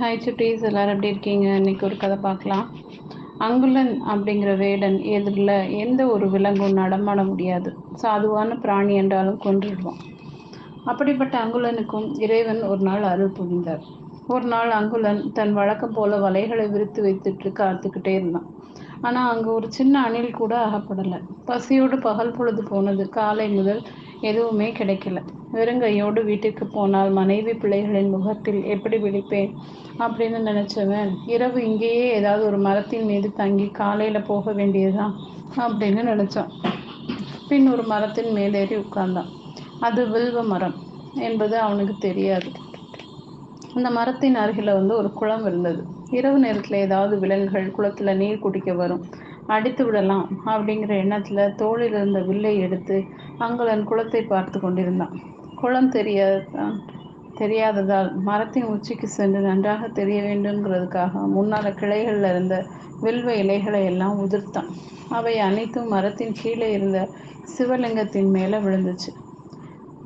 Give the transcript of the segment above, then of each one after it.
Hi சுட்டீஸ் எல்லாரும் எப்படி இருக்கீங்க? இன்னைக்கு ஒரு கதை பார்க்கலாம். அங்குலன் அப்படிங்கிற வேடன் எதிரில் எந்த ஒரு விலங்கும் நடமாட முடியாது. சாதுவான பிராணி என்றாலும் கொன்றுடுவான். அப்படிப்பட்ட அங்குலனுக்கும் இறைவன் ஒரு நாள் அருள் புரிந்தார். ஒரு நாள் அங்குலன் தன் வழக்கம் போல வலைகளை விரித்து வைத்துட்டு காத்துக்கிட்டே இருந்தான். ஆனால் அங்கே ஒரு சின்ன அணில் கூட அகப்படலை. பசியோடு பகல் பொழுது போனது காலை முதல் எதுவுமே கிடைக்கல. வெறுங்கையோடு வீட்டுக்கு போனால் மனைவி பிள்ளைகளின் முகத்தில் எப்படி விழிப்பேன் அப்படின்னு நினைச்சவன் இரவு இங்கேயே ஏதாவது ஒரு மரத்தின் மீது தங்கி காலையில போக வேண்டியதுதான் அப்படின்னு நினைச்சான். பின் ஒரு மரத்தின் மேலேறி உட்கார்ந்தான். அது வில்வ மரம் என்பது அவனுக்கு தெரியாது. அந்த மரத்தின் அருகில வந்து ஒரு குளம் இருந்தது. இரவு நேரத்துல ஏதாவது விலங்குகள் குளத்துல நீர் குடிக்க வரும். அடித்து விடலாம் அப்படிங்கிற எண்ணத்துல தோளில் இருந்த வில்லை எடுத்து அங்குலன் குளத்தை பார்த்து கொண்டிருந்தான். குளம் தெரியாதான் தெரியாததால் மரத்தின் உச்சிக்கு சென்று நன்றாக தெரிய வேண்டும்ங்கிறதுக்காக முன்னால கிளைகளில் இருந்த வில்வ இலைகளை எல்லாம் உதிர்த்தான். அவை அனைத்தும் மரத்தின் கீழே இருந்த சிவலிங்கத்தின் மேலே விழுந்துச்சு.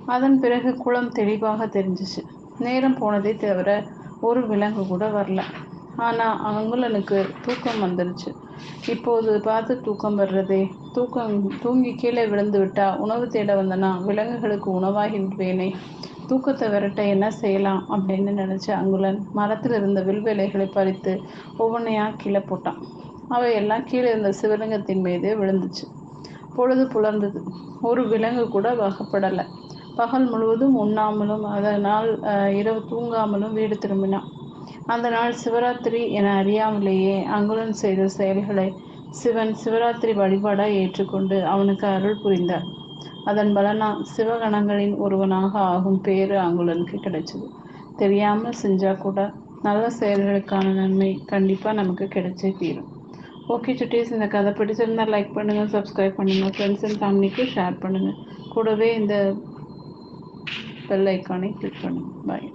அதன் பிறகு குளம் தெளிவாக தெரிஞ்சிச்சு. நேரம் போனதே தவிர ஒரு விலங்கு கூட வரல. ஆனா அவங்களுக்கு தூக்கம் வந்துருச்சு. இப்போது பார்த்து தூக்கம் வர்றதே தூக்கம் தூங்கி கீழே விழுந்து விட்டா உணவு தேட வந்தனா விலங்குகளுக்கு உணவாகி விடுவேனே தூக்கத்தை விரட்ட என்ன செய்யலாம் அப்படின்னு நினைச்ச அங்குலன் மரத்தில் இருந்த வில்வேலைகளை பறித்து ஒவ்வொன்றையா கீழே போட்டான். அவை எல்லாம் கீழே இருந்த சிவலிங்கத்தின் மீது விழுந்துச்சு. பொழுது புலர்ந்தது. ஒரு விலங்கு கூட வகப்படலை. பகல் முழுவதும் உண்ணாமலும் அதனால் இரவு தூங்காமலும் வீடு திரும்பினான். அந்த நாள் சிவராத்திரி என அறியாமலேயே அங்குலன் செய்த செயல்களை சிவன் சிவராத்திரி வழிபாடாய் ஏற்றுக்கொண்டு அவனுக்கு அருள் புரிந்தார். அதன் பலனா சிவகணங்களின் ஒருவனாக ஆகும் பேரு அங்குலனுக்கு கிடைச்சது. தெரியாமல் செஞ்சா கூட நல்ல செயல்களுக்கான நன்மை கண்டிப்பா நமக்கு கிடைச்சே தீரும். ஓகே சுட்டீஸ் இந்த கதை பிடிச்சிருந்தா லைக் பண்ணுங்க சப்ஸ்கிரைப் பண்ணுங்க ஃப்ரெண்ட்ஸ் அண்ட் ஃபேமிலிக்கு ஷேர் பண்ணுங்க. கூடவே இந்த பெல் ஐக்கானை கிளிக் பண்ணுங்க. பாய்